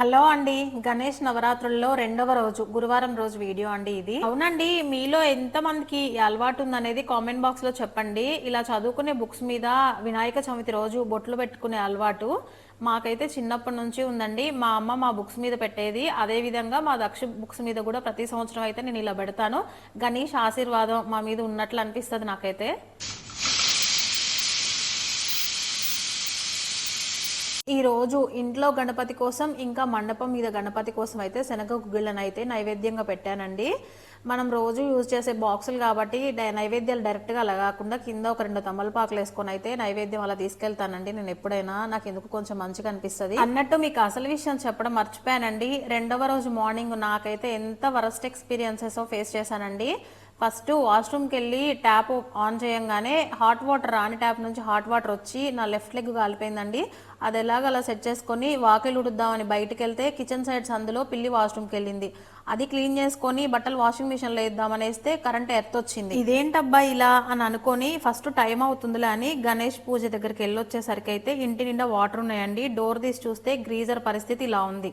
Hello అండి గణేష్ నవరాత్రుల్లో రెండవ రోజు గురువారం రోజు వీడియో అండి ఇది. అవునండి మీలో ఎంత మందికి అలవాటు ఉందనేది కామెంట్ బాక్స్లో చెప్పండి. ఇలా చదువుకునే బుక్స్ మీద వినాయక చవితి రోజు బొట్లు పెట్టుకునే అలవాటు మాకైతే చిన్నప్పటి నుంచి ఉందండి. మా అమ్మ మా బుక్స్ మీద పెట్టేది. అదే విధంగా మా దక్ష బుక్స్ మీద కూడా ప్రతి సంవత్సరం అయితే నేను ఇలా పెడతాను. గణేష్ ఆశీర్వాదం మా మీద ఉన్నట్లు అనిపిస్తుంది నాకైతే. ఈ రోజు ఇంట్లో గణపతి కోసం ఇంకా మండపం మీద గణపతి కోసం అయితే శనగ గుగ్గిళ్ళను అయితే నైవేద్యంగా పెట్టానండి. మనం రోజు యూజ్ చేసే బాక్సులు కాబట్టి డై- నైవేద్యాలు డైరెక్ట్గా అలా కాకుండా కింద ఒక రెండు తమలపాకులు వేసుకొని అయితే నైవేద్యం అలా తీసుకెళ్తానండి. నేను ఎప్పుడైనా నాకు ఎందుకు కొంచెం మంచిగా అనిపిస్తుంది. అన్నట్టు మీకు అసలు విషయం చెప్పడం మర్చిపోయానండి. రెండవ రోజు మార్నింగ్ నాకైతే ఎంత వరస్ట్ ఎక్స్పీరియన్సెస్ ఫేస్ చేశానండి. ఫస్ట్ వాష్రూమ్కి వెళ్ళి ట్యాప్ ఆన్ చేయంగానే హాట్ వాటర్ రాని ట్యాప్ నుంచి హాట్ వాటర్ వచ్చి నా లెఫ్ట్ లెగ్ కాలిపోయిందండి. అది ఎలాగ అలా సెట్ చేసుకొని వాకిలు ఉడుద్దామని బయటకు వెళ్తే కిచెన్ సైడ్స్ అందులో పిల్లి వాష్రూమ్కి వెళ్ళింది అది క్లీన్ చేసుకొని బట్టలు వాషింగ్ మిషన్లో వేద్దామని వేస్తే కరెంట్ ఎర్త్ వచ్చింది. ఇదేంటబ్బా ఇలా అని అనుకొని ఫస్ట్ టైం అవుతుందిలే అని గణేష్ పూజ దగ్గరికి వెళ్ళొచ్చేసరికి అయితే ఇంటి నిండా వాటర్ ఉన్నాయండి. డోర్ తీసి చూస్తే గ్రీజర్ పరిస్థితి ఇలా ఉంది.